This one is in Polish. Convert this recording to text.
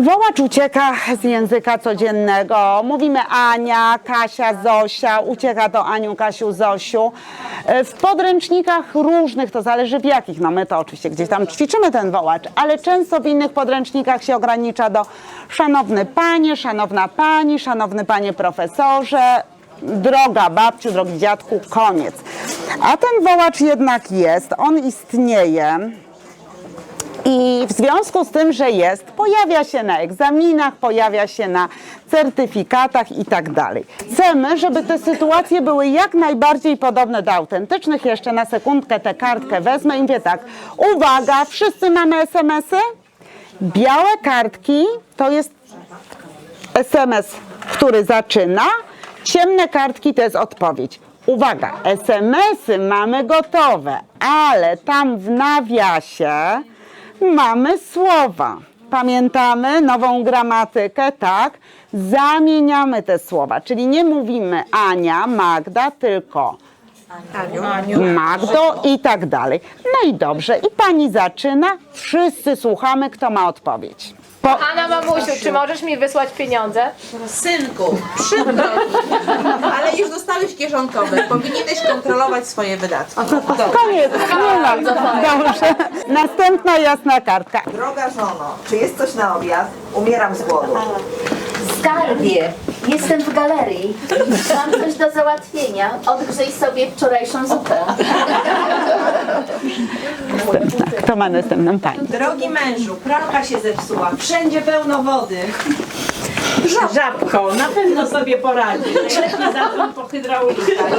Wołacz ucieka z języka codziennego. Mówimy Ania, Kasia, Zosia, ucieka do Aniu, Kasiu, Zosiu. E, W podręcznikach różnych, to zależy w jakich, no my to oczywiście gdzieś tam ćwiczymy ten wołacz, ale często w innych podręcznikach się ogranicza do szanowny panie, szanowna pani, szanowny panie profesorze, droga babciu, drogi dziadku, koniec. A ten wołacz jednak jest, on istnieje. I w związku z tym, że jest, pojawia się na egzaminach, pojawia się na certyfikatach i tak dalej. Chcemy, żeby te sytuacje były jak najbardziej podobne do autentycznych. Jeszcze na sekundkę tę kartkę wezmę i mówię tak. Uwaga, wszyscy mamy SMS-y? Białe kartki to jest SMS, który zaczyna. Ciemne kartki to jest odpowiedź. Uwaga, SMS-y mamy gotowe, ale tam w nawiasie mamy słowa. Pamiętamy nową gramatykę, tak? Zamieniamy te słowa, czyli nie mówimy Ania, Magda, tylko Magdo i tak dalej. No i dobrze, i pani zaczyna, wszyscy słuchamy, kto ma odpowiedź. Po, Anna mamusiu, czy możesz mi wysłać pieniądze? Synku, przykro mi, już kieszonkowe. Powinieneś kontrolować swoje wydatki. Koniec, nie ma. Dobrze. Następna jasna kartka. Droga żono, czy jest coś na obiad? Umieram z głodu. Skarbie, jestem w galerii. Mam coś do załatwienia. Odgrzej sobie wczorajszą zupę. Następna. Kto ma następną pani? Drogi mężu, pralka się zepsuła, wszędzie pełno wody. Żabko, na pewno sobie poradzi. Lepiej zacząć po hydraulikach.